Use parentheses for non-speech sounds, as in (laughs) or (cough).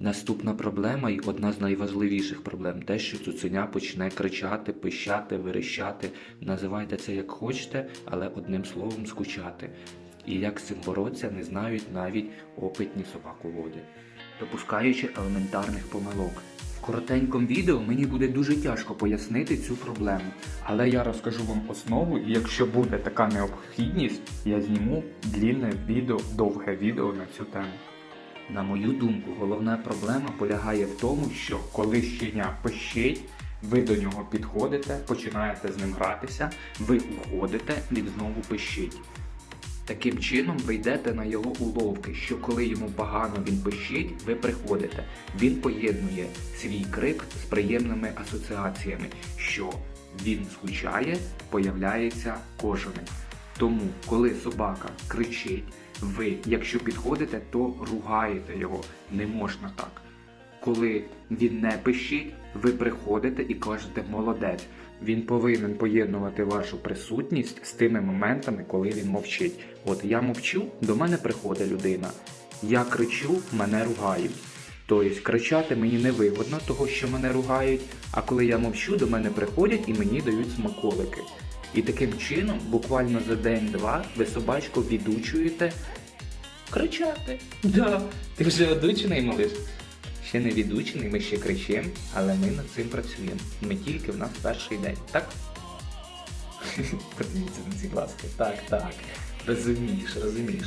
Наступна проблема і одна з найважливіших проблем те, що цуценя почне кричати, пищати, верещати. Називайте це як хочете, але одним словом скучати. І як з цим боротися, не знають навіть опитні собаководи, допускаючи елементарних помилок. В коротенькому відео мені буде дуже тяжко пояснити цю проблему, але я розкажу вам основу, і якщо буде така необхідність, я зніму длінне відео, довге відео на цю тему. На мою думку, головна проблема полягає в тому, що коли щеня пищить, ви до нього підходите, починаєте з ним гратися, ви уходите, він знову пищить. Таким чином ви йдете на його уловки, що коли йому погано він пищить, ви приходите. Він поєднує свій крик з приємними асоціаціями, що він скучає, появляється кожаний. Тому, коли собака кричить, ви, якщо підходите, то ругаєте його. Не можна так. Коли він не пищить, ви приходите і кажете молодець. Він повинен поєднувати вашу присутність з тими моментами, коли він мовчить. От я мовчу, до мене приходить людина. Я кричу, мене ругають. Тобто кричати мені не вигодно, того що мене ругають, а коли я мовчу, до мене приходять і мені дають смаколики. І таким чином, буквально за день-два, ви собачку відучуєте кричати. Да. Ти вже одучений, малиш? Ще не відучений, ми ще кричимо, але ми над цим працюємо. Ми тільки в нас перший день, так? (laughs) Подивіться на ці глазки. Так, так. Розумієш, розумієш.